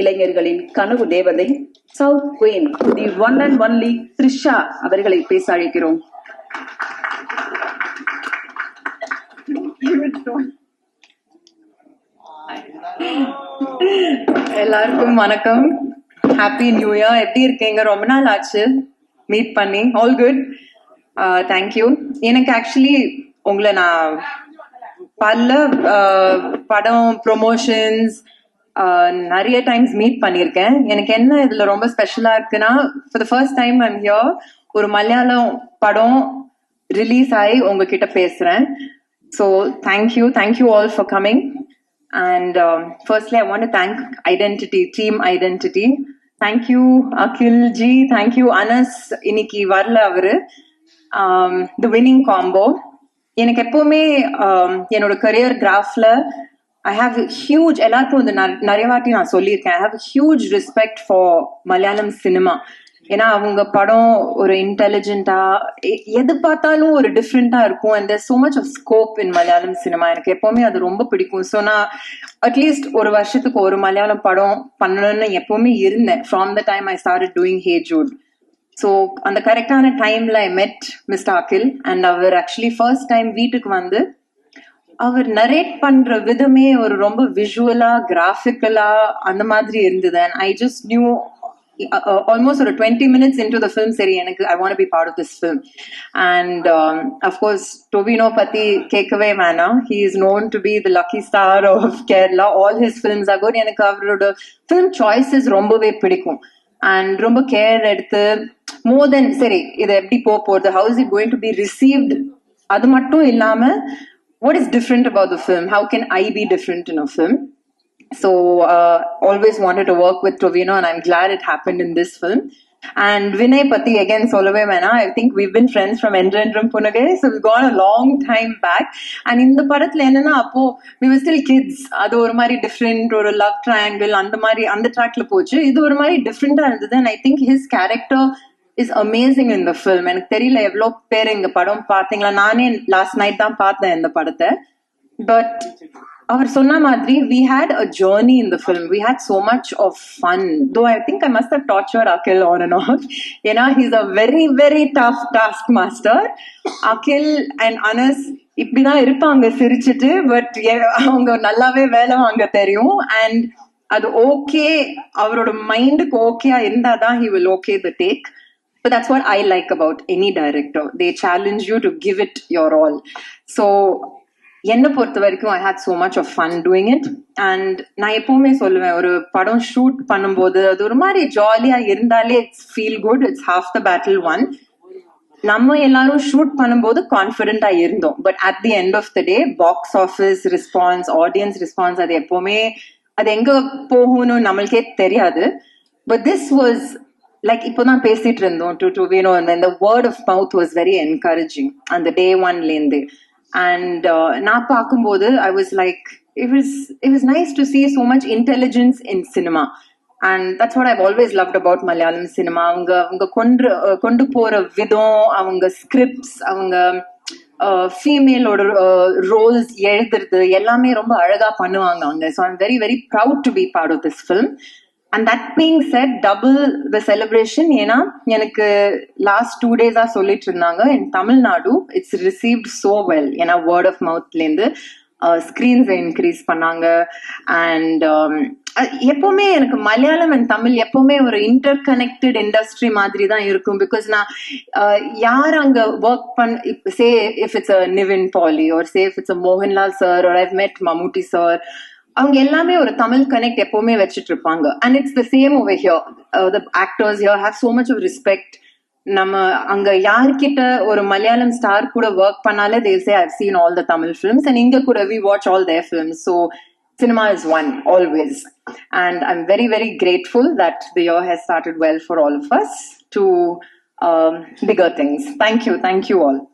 இளைஞர்களின் கனவு தேவதை south queen the one and only Trisha அவர்களை பேச அழைக்கிறோம். எல்லாருக்கும் வணக்கம். ஹாப்பி நியூ இயர் எப்படி இருக்கீங்க? ரொம்ப நாள் ஆச்சு. மீட் பண்ணி. ஆல் குட் தேங்க்யூ எனக்கு ஆக்சுவலி உங்களை நான் பல uh, படம் ப்ரொமோஷன்ஸ் நிறைய டைம்ஸ் மீட் பண்ணியிருக்கேன். எனக்கு என்ன இதுல ரொம்ப ஸ்பெஷலா இருக்குன்னா for the first time I'm here ஒரு மலையாளம் படம் ரிலீஸ் ஆகி உங்ககிட்ட பேசுறேன். So thank you thank you all for coming and firstly I want thank identity team identity thank you Akhil ji thank you Anas இன்னைக்கு வரல அவரு. த வின்னிங் காம்போ எனக்கு எப்பவுமே um, என்னோட கரியர் கிராஃப்ல ஐ ஹாவ் ஹியூஜ் எல்லாருக்கும் வந்து நிறைய வாட்டி நான் சொல்லியிருக்கேன். I have huge respect for Malayalam cinema ஏன்னா அவங்க படம் ஒரு இன்டெலிஜென்ட்டா எது பார்த்தாலும் ஒரு டிஃப்ரெண்டா இருக்கும். And so much of scope in Malayalam cinema எனக்கு எப்பவுமே அது ரொம்ப பிடிக்கும். ஸோ நான் அட்லீஸ்ட் ஒரு வருஷத்துக்கு ஒரு மலையாளம் படம் பண்ணணும்னு எப்பவுமே இருந்தேன். From the time I start doing Hey Jude so அந்த கரெக்டான டைம்ல I met mister Akhil and our actually first time வீட்டுக்கு வந்து அவர் நரேட் பண்ற விதமே ஒரு ரொம்ப விஷுவலா கிராஃபிக்கலா அந்த மாதிரி இருந்தது. And I just knew almost ஒரு twenty minutes into the film சரி எனக்கு I want be part of this film and of course Tovino பத்தி கேட்கவே வேணாம். He is known to be the lucky star of Kerala all his films are எனக்கு அவரோட film choices ரொம்பவே பிடிக்கும். And ரொம்ப கேர் எடுத்து மோர் தென் சரி இதை எப்படி போக போகுது how's it going to be received அது மட்டும் இல்லாம what is different about the film how can i be different in a film so uh, always wanted to work with Tovino and I'm glad it happened in this film. And Vinay Pati again Solove Mena, I think we've been friends from Endrendram Punage, so we've gone a long time back. And in the படத்துல என்னன்னா அப்போ we were still kids. அது ஒரு மாதிரி different ஒரு love triangle அந்த மாதிரி அந்த ட்ராக்ல போச்சு இது ஒரு மாதிரி டிஃப்ரெண்டா இருந்தது and I think his character is amazing இந்த ஃபில்ம் எனக்கு தெரியல எவ்வளோ பேர் இந்த படம் பார்த்தீங்களா நானே லாஸ்ட் நைட் தான் பார்த்தேன் இந்த படத்தை பட் அவர் சொன்ன மாதிரி we had a journey in the film we had so much of fun though I think I must torture Akhil on and off ஏன்னா he's a very very tough task master Akhil and Anas இப்படிதான் இருப்பாங்க சிரிச்சுட்டு but அவங்க நல்லாவே வேலை வாங்க தெரியும் and அது ஓகே அவரோட மைண்டுக்கு ஓகேயா இருந்தாதான் he will okay the take but that's what I like about any director. They challenge you to give it your all. So என்னை பொறுத்த வரைக்கும் I had so much of fun doing it and நான் எப்பவுமே சொல்லுவேன் ஒரு படம் shoot பண்ணும்போது அது ஒரு மாதிரி ஜாலியா இருந்தாலே it's feel good it's half the battle won நம்ம எல்லாரும் ஷூட் பண்ணும்போது கான்ஃபிடென்டா இருந்தோம் but at the end of the day box office response audience response அது எப்பவுமே அது எங்க போகும்னு நம்மளுக்கே தெரியாது பட் திஸ் வாஸ் லைக் இப்போதான் பேசிட்டு இருந்தோம் டு டு வேணும் இந்த word of mouth was very encouraging அந்த டே ஒன்லேருந்து அண்ட் நான் பார்க்கும்போது I was like it is it is nice to see so much intelligence in cinema and that's what I always loved about Malayalam cinema அவங்க அவங்க கொண்டு கொண்டு போற விதம் அவங்க ஸ்கிரிப்ட்ஸ் அவங்க ஃபீமேலோட ரோல்ஸ் எழுதுறது எல்லாமே ரொம்ப அழகா பண்ணுவாங்க அவங்க. So I'm very very proud to be part of this film and that being said double the celebration ஏன்னா எனக்கு லாஸ்ட் டூ டேஸா சொல்லிட்டு இருந்தாங்க. In Tamil Nadu it's received so well ஏன்னா வேர்ட் ஆஃப் மவுத்லேருந்து ஸ்க்ரீன்ஸ் இன்க்ரீஸ் பண்ணாங்க. Um, and எப்பவுமே எனக்கு மலையாளம் அண்ட் தமிழ் எப்பவுமே ஒரு இன்டர் கனெக்டட் இண்டஸ்ட்ரி மாதிரி தான் இருக்கும். பிகாஸ் நான் யார் அங்க ஒர்க் பண் say if it's a Nivin Pauly ஒரு say if it's a Mohanlal sir ஒரு ஐவ் மெட் மம்முட்டி சார் அவங்க எல்லாமே ஒரு தமிழ் கனெக்ட் எப்பவுமே வச்சுட்டு இருப்பாங்க and it's the same over here the actors here have so much of respect நம்ம அங்க யார்கிட்ட ஒரு மலையாளம் ஸ்டார் கூட ஒர்க் பண்ணாலே they say I've seen all the Tamil films and இங்க கூட we watch all their films so cinema is one always and I am very very grateful that the has has started well for all of us to bigger things thank you thank you all